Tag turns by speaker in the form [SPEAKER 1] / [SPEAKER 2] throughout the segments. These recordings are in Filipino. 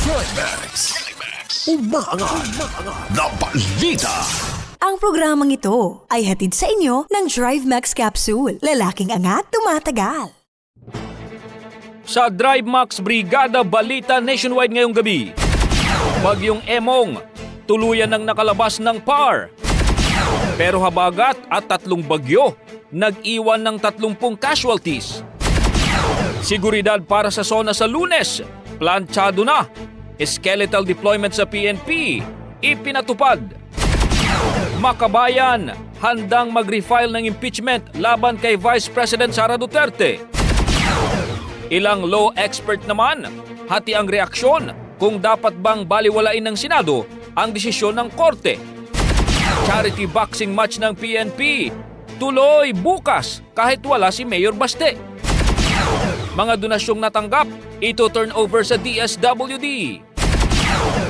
[SPEAKER 1] Drive Max. Umaangat na balita.
[SPEAKER 2] Ang programang ito ay hatid sa inyo ng Drive Max Capsule. Lalaking angat, tumatagal.
[SPEAKER 3] Sa Drive Max Brigada Balita Nationwide ngayong gabi. Bagyong Emong, tuluyan ng nakalabas ng PAR. Pero habagat at tatlong bagyo, nag-iwan ng 30 casualties. Seguridad para sa zona sa lunes, planchado na. Skeletal deployment sa PNP, ipinatupad. Makabayan, handang mag-refile ng impeachment laban kay Vice President Sara Duterte. Ilang law expert naman, hati ang reaksyon kung dapat bang baliwalain ng Senado ang desisyon ng Korte. Charity boxing match ng PNP, tuloy bukas kahit wala si Mayor Baste. Mga donasyong natanggap, ito turn over sa DSWD.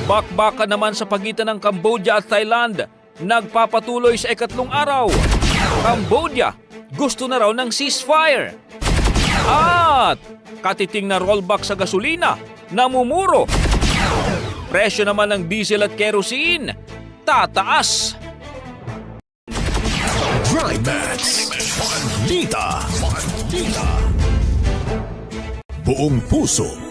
[SPEAKER 3] Bakbaka naman sa pagitan ng Cambodia at Thailand, nagpapatuloy sa ikatlong araw. Cambodia, gusto na raw ng ceasefire. At katiting na rollback sa gasolina, namumuro. Presyo naman ng diesel at kerosene, tataas.
[SPEAKER 1] Drive Max. Balita. Balita. Buong puso.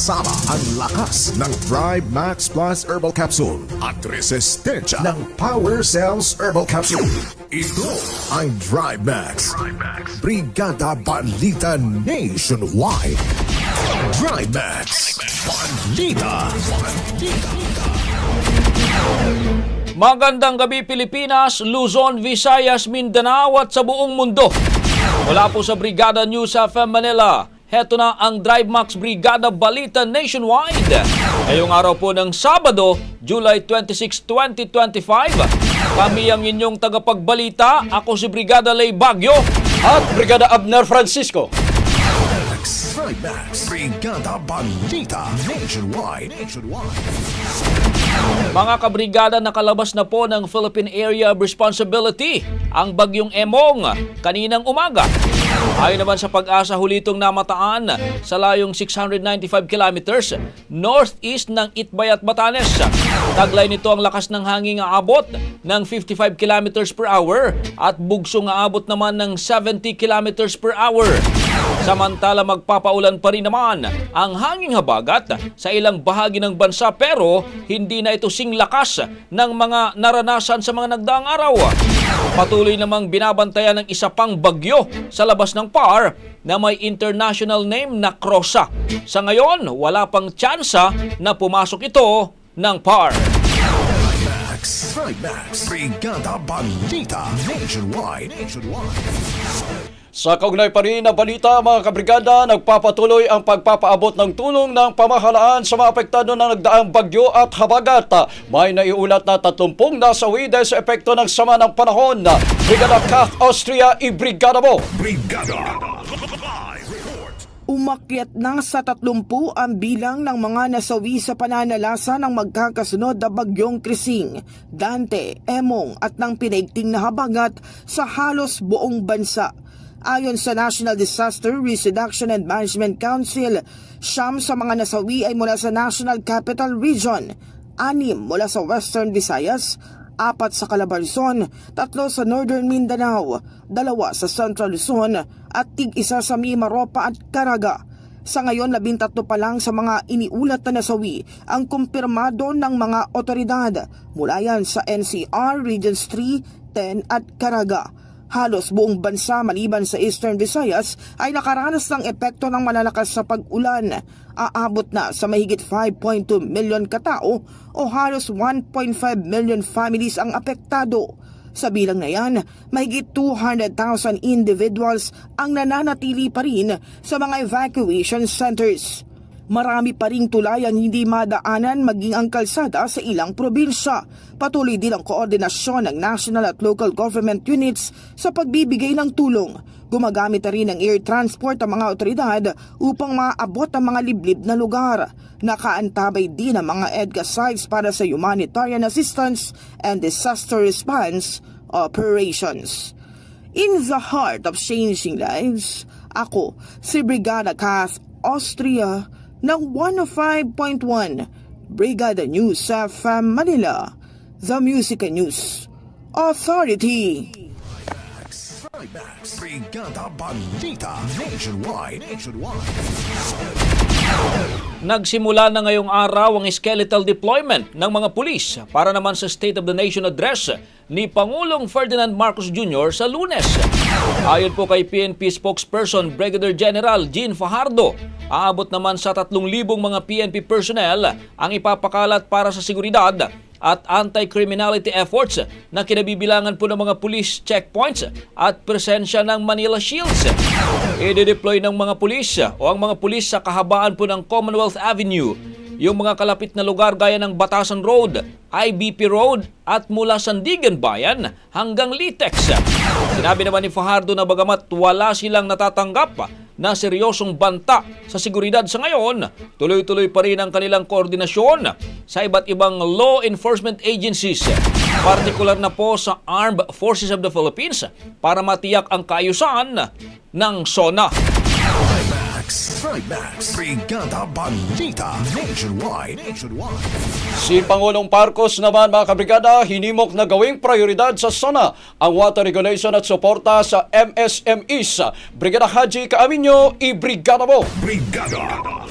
[SPEAKER 1] Kasama ang lakas ng Thrive Max Plus Herbal Capsule at resistensya ng Power Cells Herbal Capsule. Ito ang Drive Max. Brigada Balita Nationwide. Drive Max. Balita.
[SPEAKER 3] Magandang gabi Pilipinas, Luzon, Visayas, Mindanao at sa buong mundo. Mula po sa Brigada News FM Manila, heto na ang Drive Max Brigada Balita Nationwide. Ngayong araw po ng Sabado, July 26, 2025. Kami ang inyong tagapagbalita. Ako si Brigada Lay Bagyo at Brigada Abner Francisco.
[SPEAKER 1] Max. Brigada Balita Nationwide. Nationwide.
[SPEAKER 3] Mga kabrigada nakalabas na po ng Philippine Area of Responsibility ang bagyong Emong kaninang umaga. Ayon naman sa pag-asa hulitong namataan sa layong 695 kilometers northeast ng Itbayat, Batanes. Taglay nito ang lakas ng hangin aabot ng 55 kilometers per hour at bugsong aabot naman ng 70 kilometers per hour. Samantala magpapaulan pa rin naman ang hanging habagat sa ilang bahagi ng bansa pero hindi na ito sing lakas ng mga naranasan sa mga nagdaang araw. Patuloy namang binabantayan ng isa pang bagyo sa labas ng PAR na may international name na Crosa. Sa ngayon, wala pang tsansa na pumasok ito ng PAR.
[SPEAKER 1] Max, Trimax, Brigada Balita, Nationwide, Nationwide.
[SPEAKER 4] Sa kaugnay pa rin na balita mga kabrigada, nagpapatuloy ang pagpapaabot ng tulong ng pamahalaan sa mga apektado ng nagdaang bagyo at habagat. May naiulat na 30 nasawi dahil sa epekto ng sama ng panahon. Brigada Kath Austria, i-brigada mo!
[SPEAKER 5] Brigada.
[SPEAKER 6] Umakyat na sa 30 ang bilang ng mga nasawi sa pananalasa ng magkakasunod na bagyong Krising, Dante, Emong at ng pinaigting na habagat sa halos buong bansa. Ayon sa National Disaster Risk Reduction and Management Council, siyam sa mga nasawi ay mula sa National Capital Region, anim mula sa Western Visayas, apat sa Calabarzon, tatlo sa Northern Mindanao, dalawa sa Central Luzon at tig-isa sa Mimaropa at Caraga. Sa ngayon, labintatlo pa lang sa mga iniulat na nasawi ang kumpirmado ng mga otoridad mula yan sa NCR, Regions 3, 10 at Caraga. Halos buong bansa maliban sa Eastern Visayas ay nakaranas ng epekto ng malalakas sa pag-ulan. Aabot na sa mahigit 5.2 milyon katao o halos 1.5 million families ang apektado. Sa bilang na yan, mahigit 200,000 individuals ang nananatili pa rin sa mga evacuation centers. Marami pa ring tulay ang hindi madaanan maging ang kalsada sa ilang probinsya. Patuloy din ang koordinasyon ng national at local government units sa pagbibigay ng tulong. Gumagamit na rin ng air transport ang mga otoridad upang maabot ang mga liblib na lugar. Nakaantabay din ang mga EDCA sites para sa humanitarian assistance and disaster response operations. In the heart of changing lives, ako si Brigada Kath Austria ng 105.1 Brigada News sa Manila, The Music and News Authority.
[SPEAKER 1] Trimax, Brigada Balita, Nationwide, Nationwide.
[SPEAKER 3] Nagsimula na ngayong araw ang skeletal deployment ng mga pulis para naman sa State of the Nation Address ni Pangulong Ferdinand Marcos Jr. sa lunes. Ayon po kay PNP spokesperson Brigadier General Jean Fajardo, aabot naman sa 3,000 mga PNP personnel ang ipapakalat para sa seguridad at anti-criminality efforts na kinabibilangan po ng mga police checkpoints at presensya ng Manila Shields. I-deploy ng mga pulis o ang mga pulis sa kahabaan po ng Commonwealth Avenue, yung mga kalapit na lugar gaya ng Batasan Road, IBP Road at mula Sandigan Bayan hanggang Litex. Sinabi naman ni Fajardo na bagamat wala silang natatanggap na seryosong banta sa seguridad sa ngayon, tuloy-tuloy pa rin ang kanilang koordinasyon sa iba't ibang law enforcement agencies, partikular na po sa Armed Forces of the Philippines para matiyak ang kaayusan ng SONA.
[SPEAKER 1] Trimax, Trimax, Brigada Balita, Nationwide, Nationwide.
[SPEAKER 4] Si Pangulong Marcos naman mga kabrigada, hinimok na gawing prioridad sa SONA ang water regulation at suporta sa MSMEs. Brigada Haji Kaaminyo, i-brigada mo!
[SPEAKER 5] Brigada.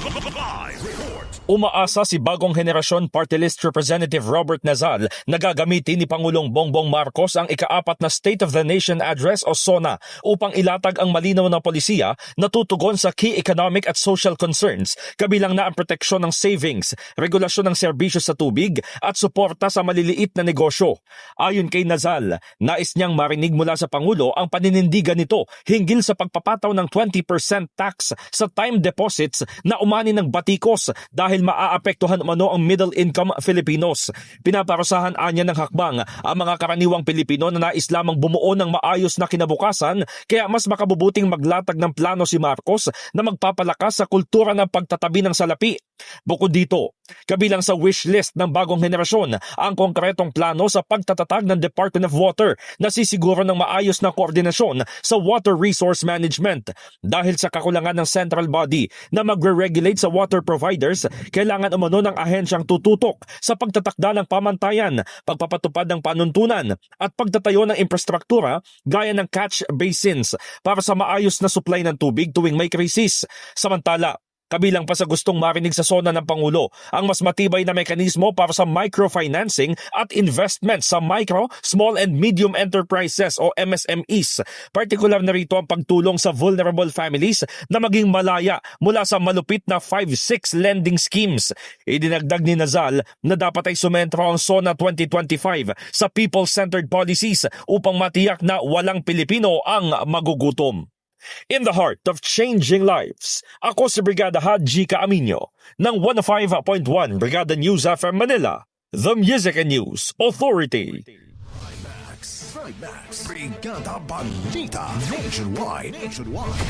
[SPEAKER 5] Live report.
[SPEAKER 7] Umaasa si bagong henerasyon Party List Representative Robert Nazal na gagamitin ni Pangulong Bongbong Marcos ang ikaapat na State of the Nation Address o SONA upang ilatag ang malinaw na polisiya na tutugon sa key economic at social concerns kabilang na ang proteksyon ng savings, regulasyon ng serbisyo sa tubig at suporta sa maliliit na negosyo. Ayon kay Nazal, nais niyang marinig mula sa Pangulo ang paninindigan nito hinggil sa pagpapataw ng 20% tax sa time deposits na umani ng batikos dahil maaapektuhan umano ang middle income Filipinos. Pinaparusahan anya ng hakbang ang mga karaniwang Pilipino na nais lamang bumuo ng maayos na kinabukasan kaya mas makabubuting maglatag ng plano si Marcos na magpapalakas sa kultura ng pagtatabi ng salapi. Bukod dito, kabilang sa wish list ng bagong henerasyon ang konkretong plano sa pagtatatag ng Department of Water na sisiguro ng maayos na koordinasyon sa water resource management. Dahil sa kakulangan ng central body na magre-regulate sa water providers, kailangan umano ng ahensyang tututok sa pagtatakda ng pamantayan, pagpapatupad ng panuntunan at pagtatayo ng infrastruktura gaya ng catch basins para sa maayos na supply ng tubig tuwing may krisis. Samantala, Kabilang pa sa gustong marinig sa sona ng Pangulo ang mas matibay na mekanismo para sa microfinancing at investment sa micro, small and medium enterprises o MSMEs. Partikular na rito ang pagtulong sa vulnerable families na maging malaya mula sa malupit na 5-6 lending schemes. Idinagdag ni Nazal na dapat ay sumentro ang SONA 2025 sa people-centered policies upang matiyak na walang Pilipino ang magugutom. In the heart of changing lives, ako si Brigada Haji Kaaminyo ng 105.1 Brigada News FM Manila, the Music and News Authority.
[SPEAKER 1] Trimax. Brigada Balita. Nationwide. Nationwide.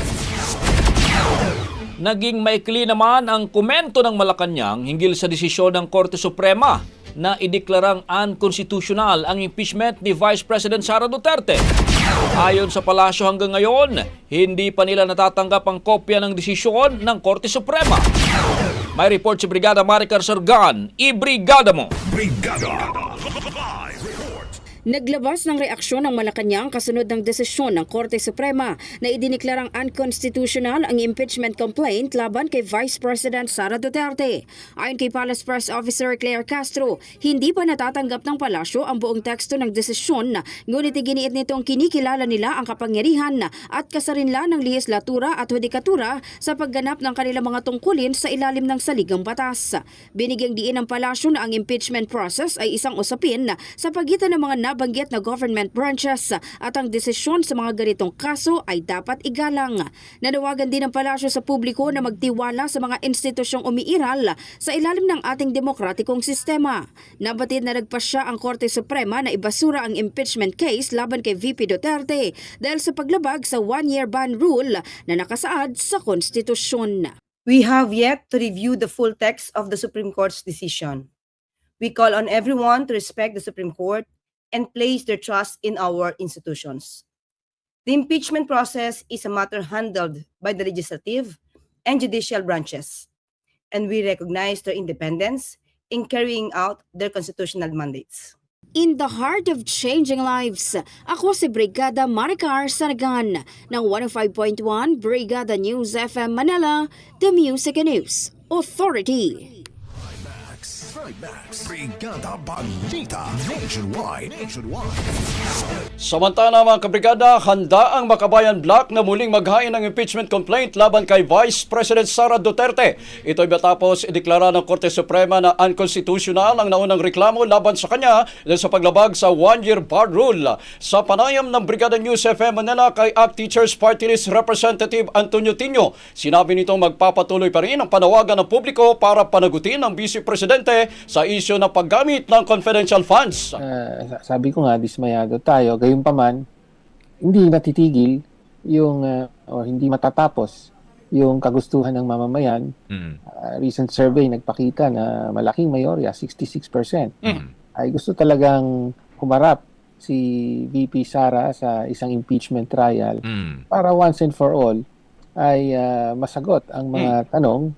[SPEAKER 3] Naging maikli naman ang komento ng Malacanang hinggil sa desisyon ng Korte Suprema na ideklarang unconstitutional ang impeachment ni Vice President Sara Duterte. Ayon sa palasyo hanggang ngayon, hindi pa nila natatanggap ang kopya ng desisyon ng Korte Suprema. May report si Brigada Maricar Sargan. I-brigada mo!
[SPEAKER 5] Brigada.
[SPEAKER 8] Naglabas ng reaksyon ng Malacanang kasunod ng desisyon ng Korte Suprema na idiniklarang unconstitutional ang impeachment complaint laban kay Vice President Sara Duterte. Ayon kay Palace Press Officer Claire Castro, hindi pa natatanggap ng palasyo ang buong teksto ng desisyon, ngunit iginiit nitong kinikilala nila ang kapangyarihan at kasarinlan ng lehislatura at hudikatura sa pagganap ng kanilang mga tungkulin sa ilalim ng saligang batas. Binigyang diin ng palasyo na ang impeachment process ay isang usapin sa pagitan ng mga nabanggit na government branches at ang desisyon sa mga ganitong kaso ay dapat igalang. Nanawagan din ng palasyo sa publiko na magtiwala sa mga institusyong umiiral sa ilalim ng ating demokratikong sistema. Nabatid na nagpasya ang Korte Suprema na ibasura ang impeachment case laban kay VP Duterte dahil sa paglabag sa one-year ban rule na nakasaad sa konstitusyon.
[SPEAKER 9] We have yet to review the full text of the Supreme Court's decision. We call on everyone to respect the Supreme Court and place their trust in our institutions. The impeachment process is a matter handled by the legislative and judicial branches, and we recognize their independence in carrying out their constitutional mandates.
[SPEAKER 8] In the heart of changing lives, ako si Brigada Maricar Sanagan ng 105.1 Brigada News FM Manila, The Music and News Authority.
[SPEAKER 1] Trimax. Brigada Balita. Nationwide. Nationwide.
[SPEAKER 4] Samantala mga kabrigada, handa ang Makabayan Block na muling maghain ng impeachment complaint laban kay Vice President Sara Duterte. Ito ay matapos ideklara ng Korte Suprema na unconstitutional ang naunang reklamo laban sa kanya dahil sa paglabag sa one-year bar rule. Sa panayam ng Brigada News FM Manila kay ACT Teachers Party List Representative Antonio Tino, sinabi nitong magpapatuloy pa rin ang panawagan ng publiko para panagutin ang Vice Presidente sa isyo ng paggamit ng confidential funds.
[SPEAKER 10] Ah, sabi ko nga, dismayado tayo. Gayunpaman, hindi natitigil yung, ah, or hindi matatapos yung kagustuhan ng mamamayan. Ah, recent survey nagpakita na malaking mayorya, 66%. Ay gusto talagang humarap si VP Sara sa isang impeachment trial para once and for all ay ah, masagot ang mga tanong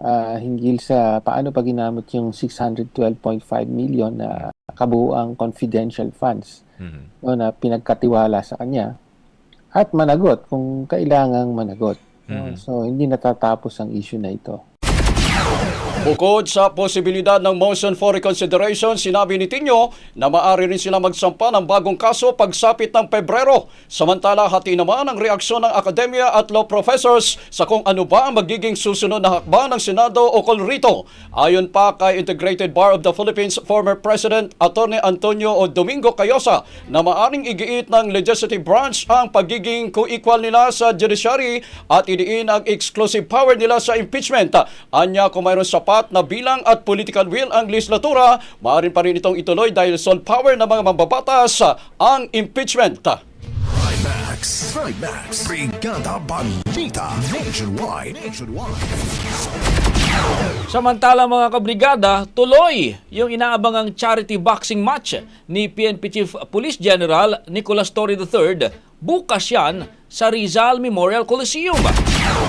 [SPEAKER 10] ah, hinggil sa paano pa ginamit yung 612.5 million na kabuuang confidential funds no, na pinagkatiwala sa kanya at managot kung kailangang managot. no? So hindi natatapos ang issue na ito.
[SPEAKER 4] Bukod sa posibilidad ng motion for reconsideration, sinabi ni Tinyo na maaari rin sila magsampa ng bagong kaso pagsapit ng Pebrero. Samantala, hati naman ang reaksyon ng akademya at law professors sa kung ano ba ang magiging susunod na hakbang ng Senado o rito. Ayon pa kay Integrated Bar of the Philippines former President Atty. Antonio O. Domingo Cayosa na maaring igiit ng legislative branch ang pagiging co-equal nila sa judiciary at idiin ang exclusive power nila sa impeachment. Anya kung mayroon sapat na bilang at political will ang legislatura, maaari pa rin itong ituloy dahil sole power ng mga mambabatas ang impeachment.
[SPEAKER 1] Trimax. Max. Trimax. Brigada Balita. Nationwide. Nationwide.
[SPEAKER 3] Samantala mga kabrigada, tuloy yung inaabangang charity boxing match ni PNP Chief Police General Nicolas Torre III bukas yan sa Rizal Memorial Coliseum.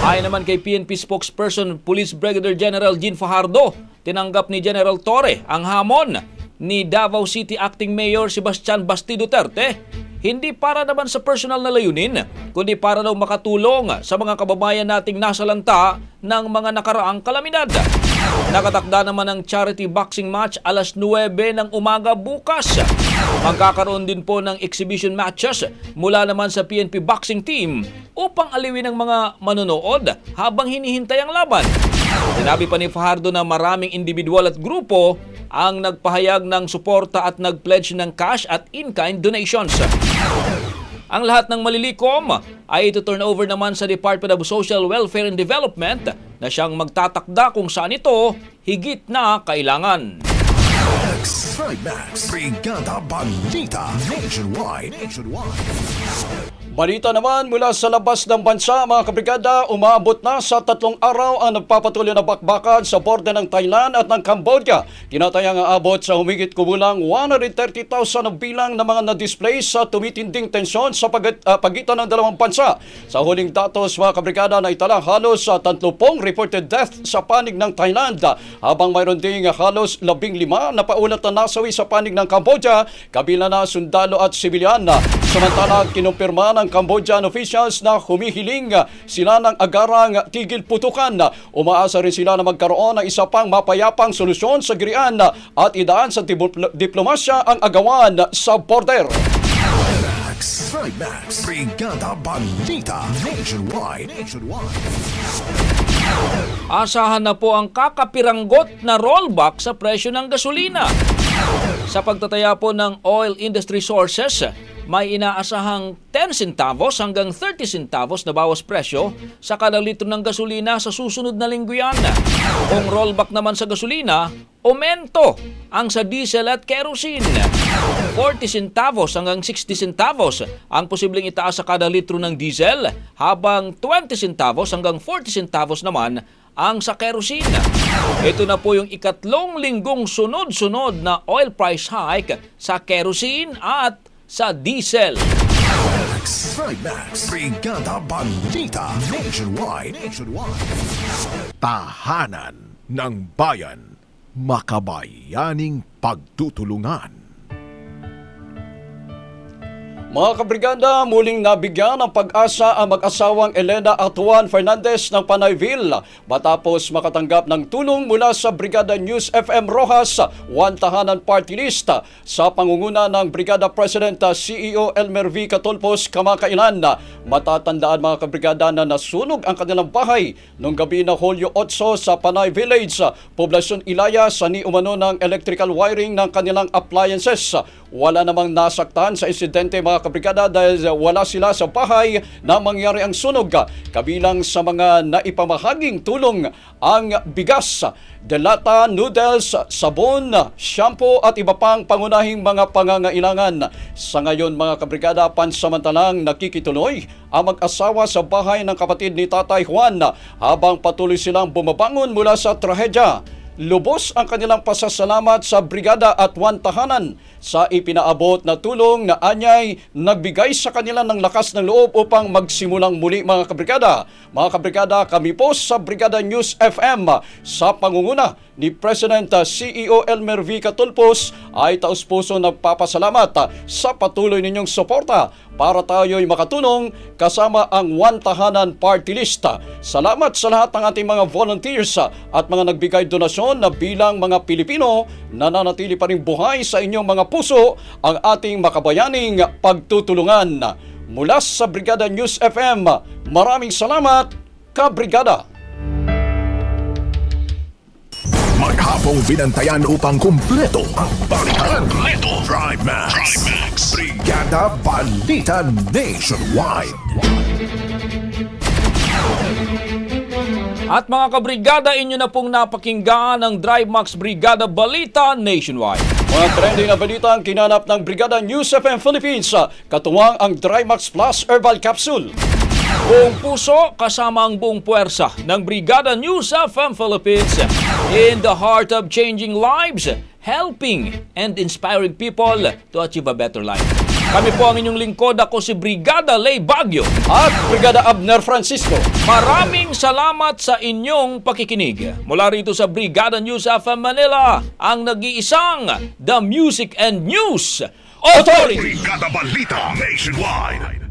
[SPEAKER 3] Ayon naman kay PNP spokesperson Police Brigadier General Jean Fajardo, tinanggap ni General Torre ang hamon ni Davao City Acting Mayor Sebastian Basti Duterte hindi para naman sa personal na layunin, kundi para daw makatulong sa mga kababayan nating nasa lanta ng mga nakaraang kalamidad. Nakatakda naman ang charity boxing match alas 9 ng umaga bukas. Magkakaroon din po ng exhibition matches mula naman sa PNP boxing team upang aliwin ang mga manonood habang hinihintay ang laban. Sinabi pa ni Fajardo na maraming individual at grupo ang nagpahayag ng suporta at nag-pledge ng cash at in-kind donations. Ang lahat ng malilikom ay ito turn over naman sa Department of Social Welfare and Development na siyang magtatakda kung saan ito higit na kailangan.
[SPEAKER 1] Max. Trimax. Brigada Balita. Nationwide. Nationwide.
[SPEAKER 4] Balita naman mula sa labas ng bansa, mga kabrigada, umabot na sa tatlong araw ang nagpapatuloy na bakbakan sa borde ng Thailand at ng Cambodia. Tinatayang ang abot sa humigit kumulang 130,000 ang bilang ng mga na-display sa tumitinding tensyon sa pag- ah, pagitan ng dalawang bansa. Sa huling datos, mga kabrigada, na itala halos sa 30 reported death sa panig ng Thailand, habang mayroon ding halos 15 na paulat na nasawi sa panig ng Cambodia, kabila na sundalo at sibilyan. Samantala, kinumpirma ng Cambodian officials na humihiling sila ng agarang tigil putukan. Umaasa rin sila na magkaroon ng isa pang mapayapang solusyon sa girian at idaan sa dipl- diplomasya ang agawan sa border.
[SPEAKER 1] Max. Trimax. Brigada Balita. Nationwide.
[SPEAKER 3] Asahan na po ang kakapiranggot na rollback sa presyo ng gasolina. Sa pagtataya po ng oil industry sources, may inaasahang 10 centavos hanggang 30 centavos na bawas presyo sa kada litro ng gasolina sa susunod na linggo yan. Kung rollback naman sa gasolina, aumento ang sa diesel at kerosene. 40 centavos hanggang 60 centavos ang posibleng itaas sa kada litro ng diesel habang 20 centavos hanggang 40 centavos naman ang sa kerosene. Ito na po yung ikatlong linggong sunod-sunod na oil price hike sa kerosene at sa diesel.
[SPEAKER 1] Max. Trimax. Brigada Balita. Nationwide. Nationwide. Tahanan ng bayan. Makabayaning pagtutulungan.
[SPEAKER 4] Mga kabrigada, muling nabigyan ng pag-asa ang mag-asawang Elena at Juan Fernandez ng Panayville matapos makatanggap ng tulong mula sa Brigada News FM Rojas, One Tahanan Party List sa pangunguna ng Brigada President CEO Elmer V. Catulpos kamakailan. Matatandaan mga kabrigada na nasunog ang kanilang bahay noong gabi na Hulyo 8 sa Panay Village, Poblasyon Ilaya sa ni umano ng electrical wiring ng kanilang appliances. Wala namang nasaktan sa insidente mga kabrigada dahil wala sila sa bahay na mangyari ang sunog. Kabilang sa mga naipamahaging tulong ang bigas, delata, noodles, sabon, shampoo at iba pang pangunahing mga pangangailangan. Sa ngayon mga kabrigada, pansamantalang nakikituloy ang mag-asawa sa bahay ng kapatid ni Tatay Juan habang patuloy silang bumabangon mula sa trahedya. Lubos ang kanilang pasasalamat sa brigada at one tahanan sa ipinaabot na tulong na anyay nagbigay sa kanila ng lakas ng loob upang magsimulang muli mga kabrigada. Mga kabrigada, kami po sa Brigada News FM sa pangunguna ni President uh, CEO Elmer V. Catulpos ay taus-puso nagpapasalamat uh, sa patuloy ninyong suporta para tayo'y makatulong kasama ang One Tahanan Party List. Salamat sa lahat ng ating mga volunteers at mga nagbigay donasyon na bilang mga Pilipino nananatili pa rin buhay sa inyong mga puso ang ating makabayaning pagtutulungan. Mula sa Brigada News FM, maraming salamat, Kabrigada!
[SPEAKER 1] Maghapong binantayan upang kumpleto ang balikan. Kumpleto. Drive Max. Brigada Balita Nationwide.
[SPEAKER 3] At mga kabrigada, inyo na pong napakinggan ang Drive Max Brigada Balita Nationwide.
[SPEAKER 4] Mga trending na balita ang kinanap ng Brigada News FM Philippines sa katuwang ang Drymax Plus Herbal Capsule.
[SPEAKER 3] Buong puso kasama ang buong puwersa ng Brigada News FM Philippines in the heart of changing lives, helping and inspiring people to achieve a better life. Kami po ang inyong lingkod. Ako si Brigada Lay Bagyo.
[SPEAKER 4] At Brigada Abner Francisco.
[SPEAKER 3] Maraming salamat sa inyong pakikinig. Mula rito sa Brigada News FM Manila, ang nag-iisang The Music and News Authority.
[SPEAKER 5] Brigada Balita Nationwide.